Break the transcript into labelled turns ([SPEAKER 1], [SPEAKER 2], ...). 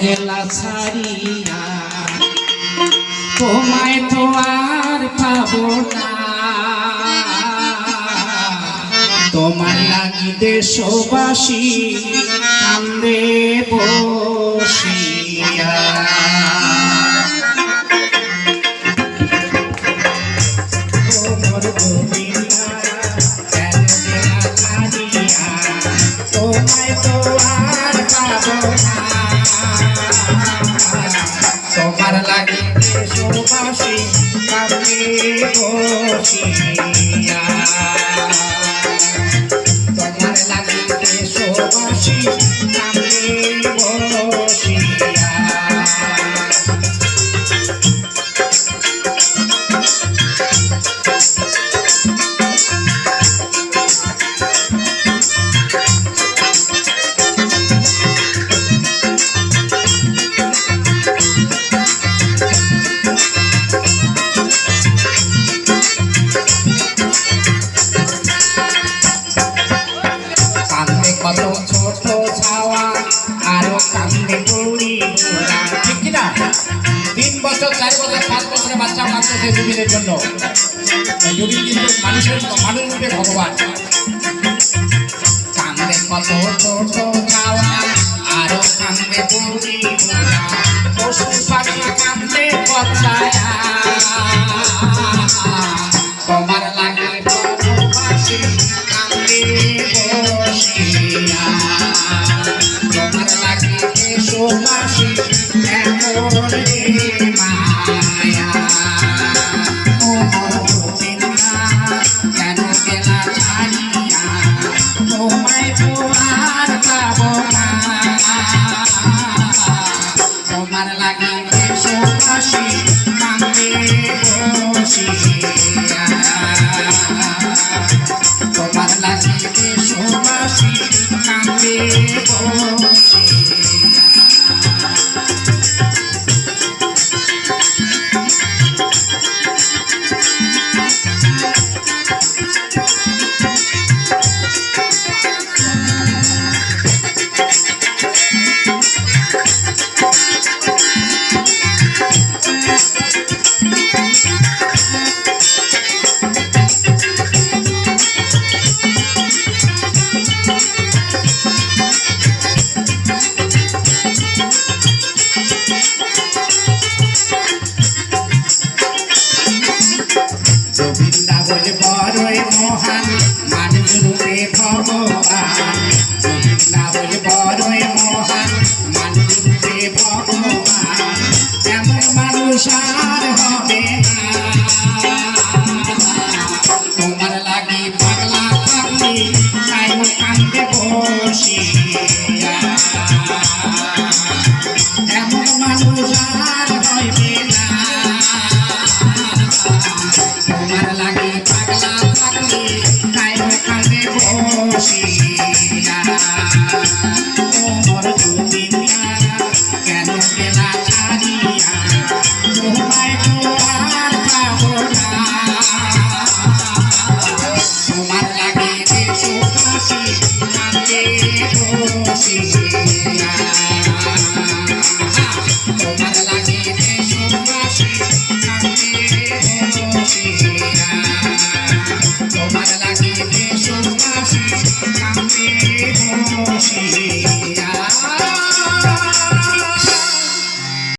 [SPEAKER 1] গেলা ছাড়িয়া, তোমায় তো আর পাবো না। তোমার লাগি দেশবাসী কান্দে বসিয়া। তোমায় তো আর লাগে দেশবাসী কান্দে বসিয়া বাচ্চা মারতেছে জুবিনের জন্য জুবিন কিন্তু মানুষের মানুষ রূপে ভগবান। কান্দে কত ছোট ছাওয়া আরও কান্দে পশু পাখি কান্দে তোমার লাগে তোমার লাগে এমন তোমার লাগে দেশবাসী কান্দে বসি তোমার লাগে দেশবাসী কান্দে বসিয়া মানুষ রূপে ভগবান। না হয়ে বড়ই মহান, মানুষ রূপে ভগবান। এমন মানুষ আর হবে লাগি পাগলা assim.